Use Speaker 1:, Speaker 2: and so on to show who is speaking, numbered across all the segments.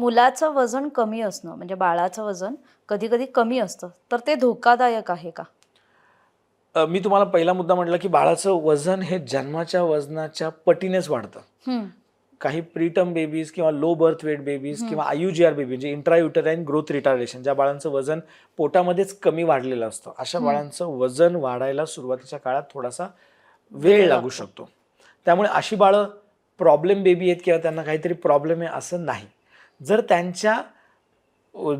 Speaker 1: मुलाचं वजन कमी असणं म्हणजे बाळाचं वजन कधी कधी कमी असतं तर ते धोकादायक आहे का?
Speaker 2: अ, मी तुम्हाला पहिला मुद्दा म्हटलं की बाळाचं वजन हे जन्माच्या वजनाच्या पटीनेच वाढतं.
Speaker 1: हम्म,
Speaker 2: काही प्रीटम बेबीज किंवा लो बर्थ वेट बेबीज किंवा आयुजीआर बेबी म्हणजे इंट्रायुटराईन ग्रोथ रिटार्डेशन ज्या बाळांचं वजन पोटामध्येच कमी वाढलेलं असतं अशा बाळांचं वजन वाढायला सुरुवातीच्या काळात थोडासा वेळ लागू शकतो. त्यामुळे अशी बाळं प्रॉब्लेम बेबी आहेत किंवा त्यांना काहीतरी प्रॉब्लेम आहे असं नाही. जर त्यांच्या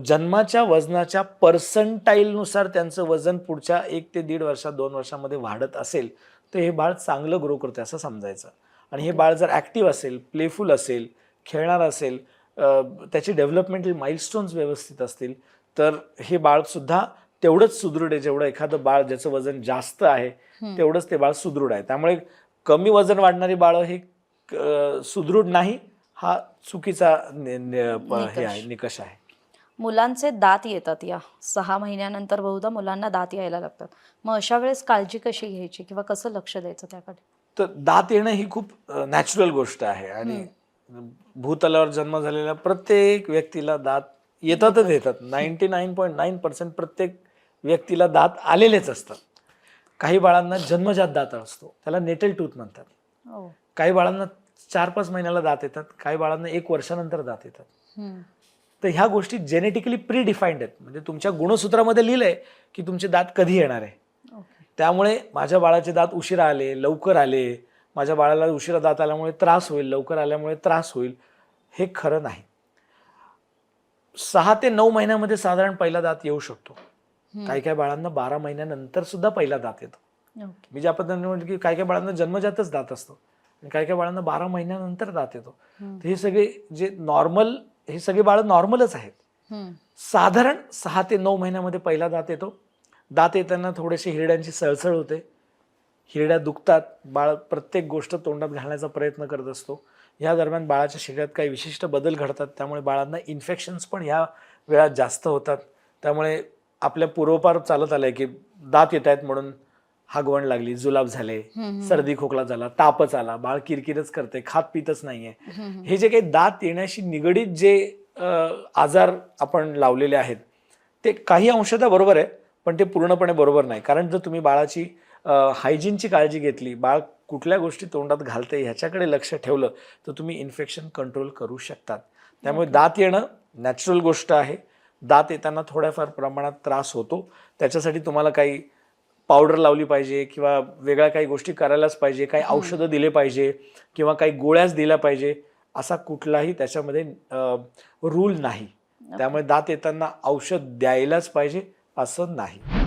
Speaker 2: जन्माच्या वजनाच्या पर्संटाईलनुसार त्यांचं वजन पुढच्या एक ते दीड वर्षात दोन वर्षामध्ये वाढत असेल तर हे बाळ चांगलं ग्रो करते असं समजायचं. आणि हे बाळ जर ॲक्टिव्ह असेल प्लेफुल असेल खेळणार असेल त्याची डेव्हलपमेंटल माइलस्टोन्स व्यवस्थित असतील तर हे बाळसुद्धा तेवढंच सुदृढ आहे. जेवढं एखादं बाळ ज्याचं वजन जास्त आहे. तेवढंच ते बाळ सुदृढ आहे. त्यामुळे कमी वजन वाढणारी बाळं हे सुदृढ नाही हा चुकीचा हे
Speaker 1: निकष.
Speaker 2: आहे निकष आहे.
Speaker 1: मुलांचे दात येतात या. सहा महिन्यानंतर बहुधा मुलांना दात यायला लागतात. मग अशा वेळेस काळजी कशी घ्यायची किंवा कसं लक्ष द्यायचं त्याकडे?
Speaker 2: तर दात येणं ही खूप नॅचरल गोष्ट आहे आणि भूतलावर जन्म झालेल्या प्रत्येक व्यक्तीला दात येतातच येतात. Ninety nine point nine percent प्रत्येक व्यक्तीला दात आलेलेच असतात. काही बाळांना जन्मजात दात असतो. त्याला नेटल टूथ म्हणतात.
Speaker 1: हो.
Speaker 2: काही बाळांना चार पाच महिन्याला दात येतात. काही बाळांना एक वर्षानंतर दात येतात. तर ह्या गोष्टी जेनेटिकली प्री डिफाईंड आहेत. म्हणजे तुमच्या गुणसूत्रामध्ये लिहिलंय की तुमचे दात कधी येणार आहे. त्यामुळे माझ्या बाळाचे दात उशिरा आले लवकर आले. माझ्या बाळाला उशिरा दात आल्यामुळे त्रास होईल लवकर आल्यामुळे त्रास होईल. हे खरं नाही. सहा ते नऊ महिन्यामध्ये साधारण पहिला दात येऊ शकतो. काही काही बाळांना बारा महिन्यानंतर सुद्धा पहिला दात येतो. मी ज्या पद्धतीने म्हटलं की काही काही बाळांना जन्मजातच दात असतो. काही काही बाळांना बारा महिन्यानंतर दात येतो. तर हे सगळे जे नॉर्मल हे सगळे बाळं नॉर्मलच आहेत. साधारण सहा ते नऊ महिन्यामध्ये पहिला दात येतो. दात येताना थोडेसे हिरड्यांची सळसळ होते. हिरड्या दुखतात. बाळ प्रत्येक गोष्ट तोंडात घालण्याचा प्रयत्न करत असतो. या दरम्यान बाळाच्या शरीरात काही विशिष्ट बदल घडतात. त्यामुळे बाळांना इन्फेक्शन्स पण ह्या वेळात जास्त होतात. त्यामुळे आपल्या पूर्वपार चालत आलंय की दात येत आहेत म्हणून हागवण लागली जुलाब झाले सर्दी खोकला झाला तापच आला बाळ किरकिरच करते खात पितच नाहीये. हे जे काही दात येण्याशी निगडीत जे आजार आपण लावलेले आहेत ते काही अंशतः बरोबर आहे पण ते पूर्णपणे बरोबर नाही. कारण जर तुम्ही बाळाची हायजीनची काळजी घेतली बाळ कुठल्या गोष्टी तोंडात घालते ह्याच्याकडे लक्ष ठेवलं तर तुम्ही इन्फेक्शन कंट्रोल करू शकतात. त्यामुळे दात येणं नॅचरल गोष्ट आहे. दात येताना थोड्याफार प्रमाणात त्रास होतो. त्याच्यासाठी तुम्हाला काही पावडर लावली पाहिजे किंवा वेगळ्या काही गोष्टी करायलाच पाहिजे काही औषधं दिले पाहिजे किंवा काही गोळ्याच दिल्या पाहिजे असा कुठलाही त्याच्यामध्ये रूल नाही. त्यामुळे दात येताना औषध द्यायलाच पाहिजे असं नाही.